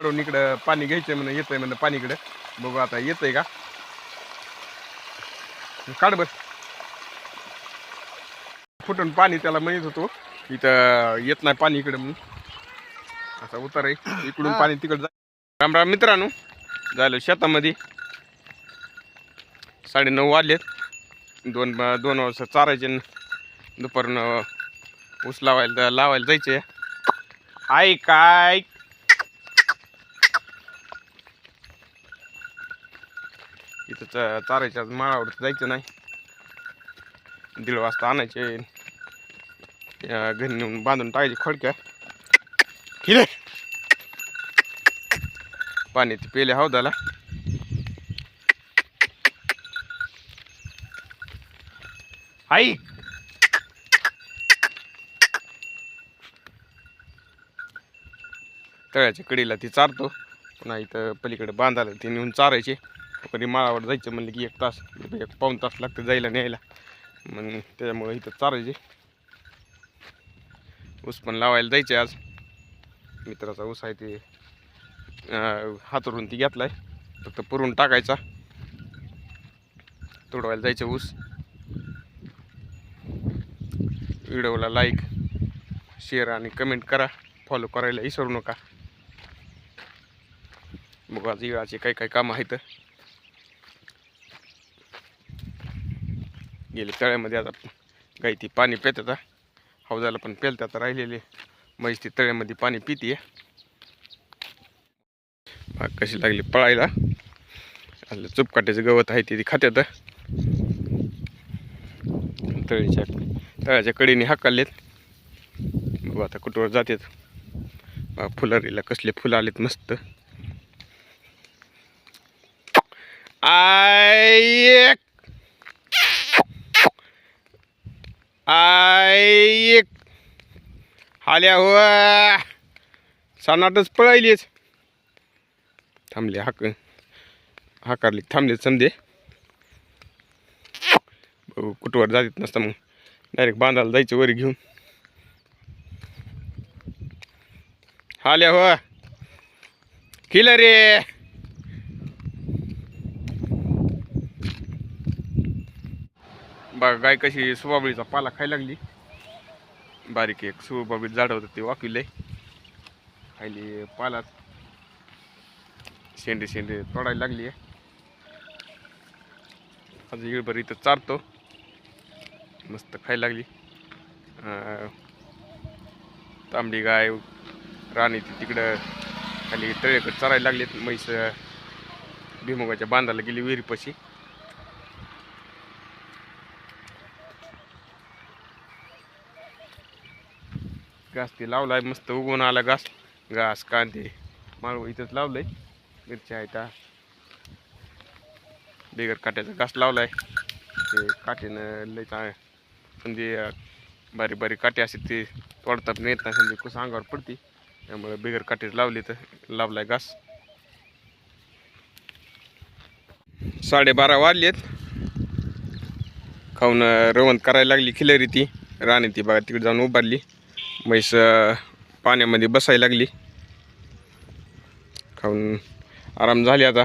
काढून इकडं पाणी घ्यायचंय म्हणून येतंय म्हणलं पाणी इकडं. बघू आता येतंय का? काढ बर. फुटून पाणी त्याला म्हणत होतो. इथं येत नाही पाणी इकडे म्हणून. असा उतार आहे. इकडून पाणी तिकडं जा राम राम मित्रांनो. झालं शेतामध्ये. साडेनऊ वाजलेत. दोन दोन वाजता चारायचे दुपारनं ऊस लावायला लावायला जायचे. आई काय इथं च- चारायच्या माळावर जायचं नाही. दीड वाजता आणायचे. घरी नेऊन बांधून टाकायचे खडक्या. किरे पाणी ते पेले हौदाला आई! तळ्याच्या कडीला ती चारतो. पुन्हा इथं पलीकडे बांधायला ते नेऊन चारायचे. कधी माळावर जायचं म्हणलं की एक तास एक पाऊन तास लागतं जायला न्यायला. मग त्याच्यामुळं इथं चारायचे. ऊस पण लावायला जायचे आज. मित्राचा ऊस आहे ते हातरून ती घेतलाय. फक्त पुरून टाकायचा. तोडवायला जायचं ऊस. व्हिडिओला लाईक शेअर आणि कमेंट करा. फॉलो करायला विसरू नका. मग आज इळाचे काही काही कामं आहेत. गेले तळ्यामध्ये आता गाई ती पाणी पितात हौदाला पण पेलत आता राहिलेले. म्हैस ती तळ्यामध्ये पाणी पिते बाग कशी लागली पळायला. आपलं चुपकाट्याचं गवत आहे ते खात्यात. तळीच्या तळ्याच्या कडेने हाकालेत बघू आता कुठवर जातात. बघा फुलारीला कसले फुलं आलेत मस्त. आय आय आल्या हो सनाटच पळायलीच थांबले हाक. हाकारली. थांबले समजे. कुठवर जातात नसतं मग. डायरेक्ट बांधायला जायचं वर घेऊन. आल्या हो किला रे. बघा गाय कशी सुबाबळीचा पाला खायला लागली. बारीक एक सुबाबळी झाड होतं ते वाकिलंय खायली पाला. शेंडे शेंडे तोडायला लागली आहे. आज इळभर इथं चारतो. मस्त खायला लागली. तांबडी गाय राणी ती तिकडं खाली तळेकडे चरायला लागलेत. म्हैस भिमुगाच्या बांधायला गेली विहिरीपाशी. घास ते लावलाय मस्त उगवून आला घास. घास कांदे. माळव इथंच लावलंय. मिरच्या आहेत त्या. बिगर काट्याचा घास लावलाय. ते काट्यानं लय चांग म्हणजे बारीक बारीक काटे असते ते तोडतात पण येत नाही. समजे कुस अंगावर पडते. त्यामुळे बिगर काटेच लावली तर लावलाय घास. साडेबारा वाजलेत. खाऊन रवण रवंत करायला लागली खिलरी ती. राणी ती बघा तिकडे जाऊन उभारली. म्हैस पाण्यामध्ये बसायला लागली. खाऊन आराम झाले आता.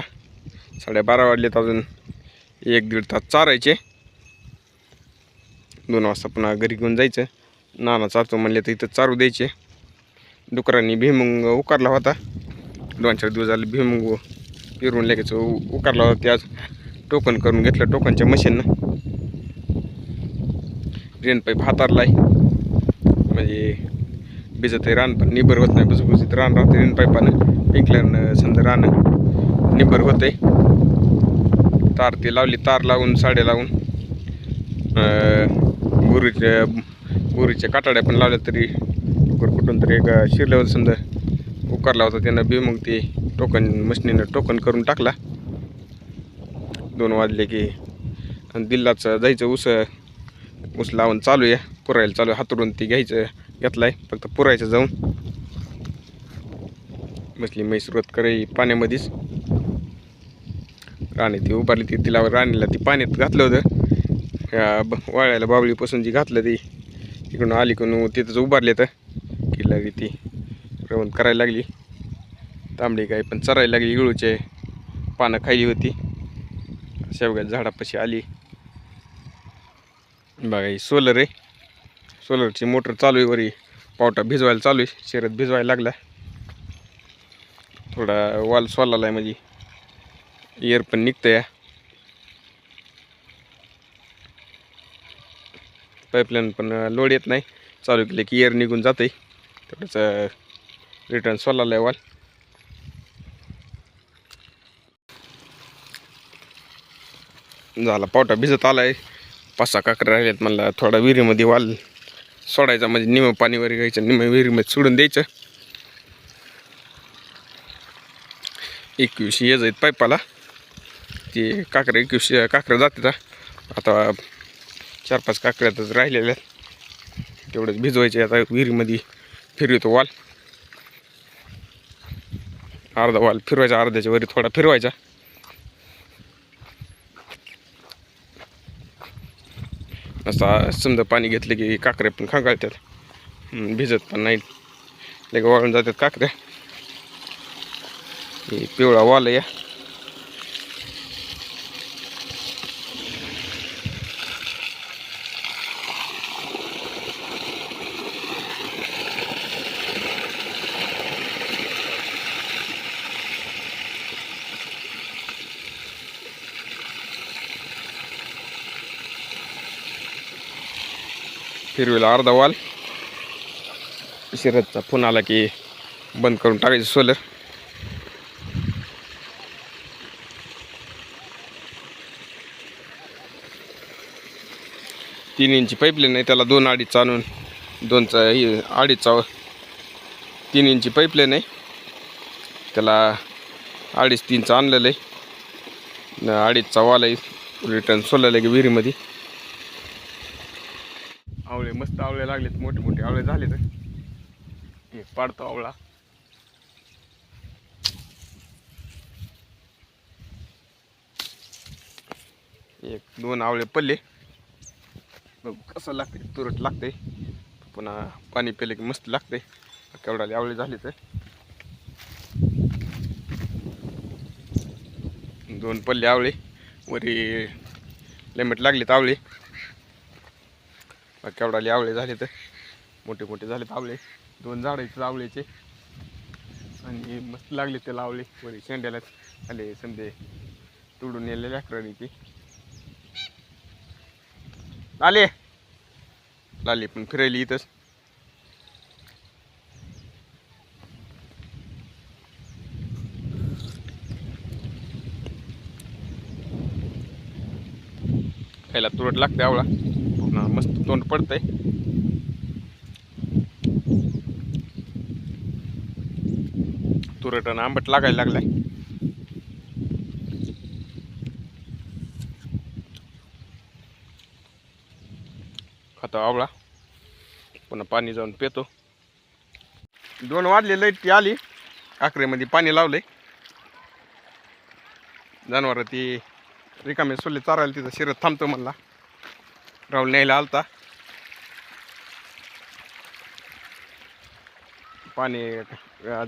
साडेबारा वाजलेत अजून. एक दीड तास चारायचे. दोन वाजता पुन्हा घरी घेऊन जायचं. नाना चारतो म्हणले तर इथं चारू द्यायचे. डुकरांनी भीमुंग उकारला होता. दोन चार दिवस झाले भीमुंग पिरून लगेच उकारला होता. ते आज टोकन करून घेतलं टोकनच्या मशीननं. रेन पाईप आहे म्हणजे भिजत रान पण निबर होत नाही भुसभुसीत रान राहते रेन पाईपानं पिंकल्यानं समजा रान निबर होते तार ती लावली तार लावून साडे लावून गुरीच्या गुरीच्या काटाड्या पण लावल्या तरी डुकर कुठून तरी एक शिरल्यावर समजा उकारला होता त्यानं बी मग ते टोकन मशनीनं टोकन करून टाकला. दोन वाजले की आणि दिल्लाचं जायचं उस ऊस लावून चालू आहे पुरायला चालू हातरून ती घ्यायचं घेतलाय. फक्त पुरायचं जाऊन. बसली म्हैस रोत करे पाण्यामध्येच. राणी ती उभारली ती तिला राणीला ती पाण्यात घातलं होतं. वाळ्याला बावळीपासून जी घातलं ती इकडून अलीकडून तिथंच उभारले तर किल्ला ती रवण करायला लागली. तांबडी गाय पण चरायला लागली इळूचे पानं खायली होती. शेवग्याच्या झाडापाशी आली. बघा ही सोलर आहे. सोलरची मोटर चालू आहे वरी. पावटा भिजवायला चालू आहे. शरीरात भिजवायला लागला. थोडा वाल सोलाला आहे म्हणजे. एअर पण निघतं या पाईपलाईन पण लोड येत नाही. चालू केलं की एअर निघून जाते तेवढंच रिटर्न सोलाला आहे वाल. झाला पावटा भिजत आला आहे पाच सहा काकडे राहिलेत मला थोडा विहिरीमध्ये वाल सोडायचा म्हणजे निम पाणी वगैरे घ्यायचं निम विहिरीमध्ये सोडून द्यायचं. एकवीस येज आहेत पाईपाला. ते काकरं एकवीस काकरं जातात आता चार पाच काकऱ्यातच राहिलेल्या आहेत. तेवढंच भिजवायचे आता विहिरीमध्ये. फिरवतो वाल. अर्धा वाल फिरवायचा अर्ध्याच्या वरी थोडा फिरवायचा. असा समजा पाणी घेतलं की काकऱ्या पण खांगाळतात. भिजत पण नाहीत. लगे वाळून जातात काकऱ्या. पिवळा वाल या. फिरवेला अर्धा वाल. शिरतचा फोन आला की बंद करून टाकायचं सोलर. तीन इंची पाईपलाईन आहे त्याला दोन अडीच आणून दोनचा हे अडीचचा तीन इंची पाईपलाईन आहे. त्याला अडीच तीनचं आणलेलं आहे. अडीचचा वाल आहे रिटर्न सोललेलं आहे विहिरीमध्ये. मस्त आवळे लागलेत मोठे मोठे आवळे झाले तर पाडतो आवळा. एक दोन आवळे पडले. बघ कसं लागते तुरट लागते पुन्हा पाणी पेले की मस्त लागते केवढाले आवळे झाले तर दोन पल्ले आवळे. वरी लिमिट लागलेत आवळे. केवढाले आवळे झाले तर मोठे मोठे झालेत आवळे. दोन झाड आहेत आवळेचे. आणि मस्त लागले ते लावले वरी शेंड्यालाच. आले समजे तोडून नेलेल्या अकरानी ते आले लाली पण फिरायली इथंच. खायला तुरट लागते आवळा. तोंड पडतंय. तुरट आणि आंबट लागायला लागलाय. खातो आवळा. पुन्हा पाणी जाऊन पितो. दोन वाजले लाइट ती आली. आकरेमध्ये पाणी लावलंय. जनावर ती रिकामे सोले चारायला तिथं शिरत थांबतो म्हणला. राहुल न्यायला आलता. पाणी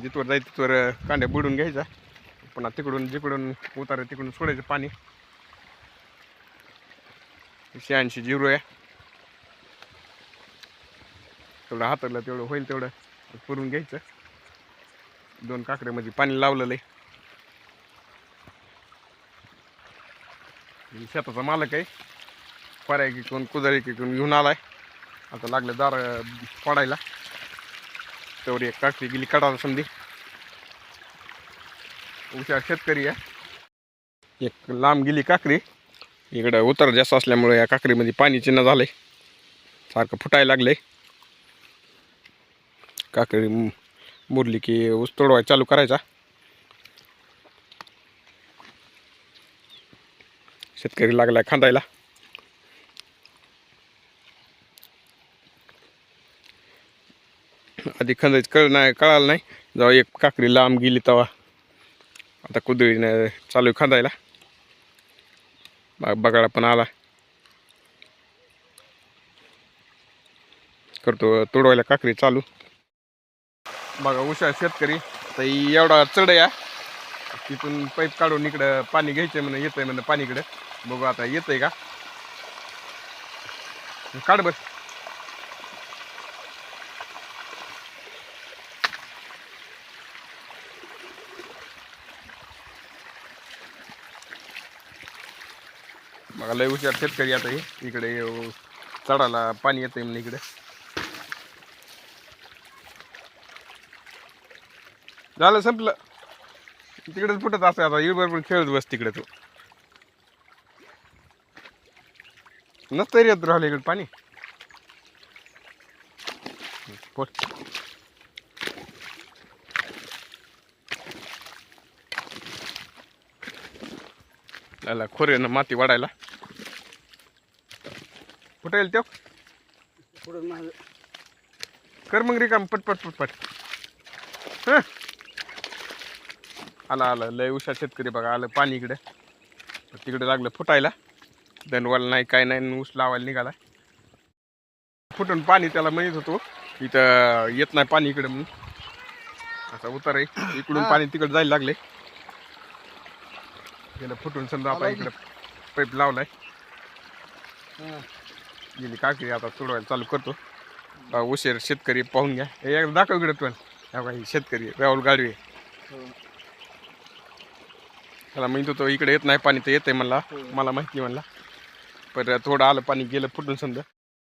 जिथवर जाईल तिथवर कांड्या बुडून घ्यायचा. पुन्हा तिकडून जिकडून उतारे तिकडून सोडायचं पाणी. शहाऐंशी झिरो आहे. तेवढं हाताला तेवढं होईल तेवढं पुरून घ्यायचं. दोन काकड्यामध्ये पाणी लावलेलं आहे. शेताचा मालक आहे. फराय की कोण कुदारी की कोण घेऊन आलाय. आता लागलं दार पडायला तेवढी एक काकडी गेली काढायला समधी. हुशार शेतकरी आहे. एक लांब गेली काकडी. इकडं उतार जास्त असल्यामुळे या काकडीमध्ये पाणी चिन्ह झालंय. सारखं फुटायला लागलंय. काकडी मुरली की ऊस तोडवाय चालू करायचा. शेतकरी लागलाय खांदायला. आधी खंदायचं कळ नाही कळालं नाही. जेव्हा एक काकडी लांब गेली तेव्हा आता कुदळीनं चालू आहे खांदायला. बा- बगाडा पण आला. करतो तोडवायला काकडी चालू. बघा हुशार शेतकरी. तर एवढा चढ या तिथून पाईप काढून इकडं पाणी घ्यायचंय म्हणून येतंय म्हणून पाणीकडं. बघू आता येतंय का? काढ बर. मला लय हुशार शेतकरी आता हे. इकडे चढायला पाणी येतंय म्हणून इकडे. झालं संपलं. तिकडेच फुटत असं आता. बरोबर खेळत बस तिकडे तू. नसतं येत राहिलं इकडे पाणी. खोरे ना माती वाढायला. कुठे येईल तो पुढं माझं कर मग रिकाम पटपट पटपट हं. आला आलं. लय उषा शेतकरी बघा आलं पाणी इकडे. तिकडे लागलं फुटायला. दनवाला नाही काय नाही आणि ऊस लावायला निघाला. फुटून पाणी त्याला म्हणत होतो इथं येत नाही पाणी इकडे म्हणून. असा उतार आहे इकडून हा. पाणी तिकडे जायला लागले. गेलं फुटून समजा आता इकडे पाईप लावलाय. हां. गेली काकडी आता सोडवायला चालू करतो. उशीर शेतकरी पाहून घ्या. हे एकदा दाखव इकडे पण. हा बघा, ही शेतकरी राहुल गाडवे. हो. त्याला म्हणत होतो इकडे येत नाही पाणी तर येतंय म्हणला. हो. मला माहिती म्हणला. पण थोडं आलं पाणी गेलं फुटून समजा.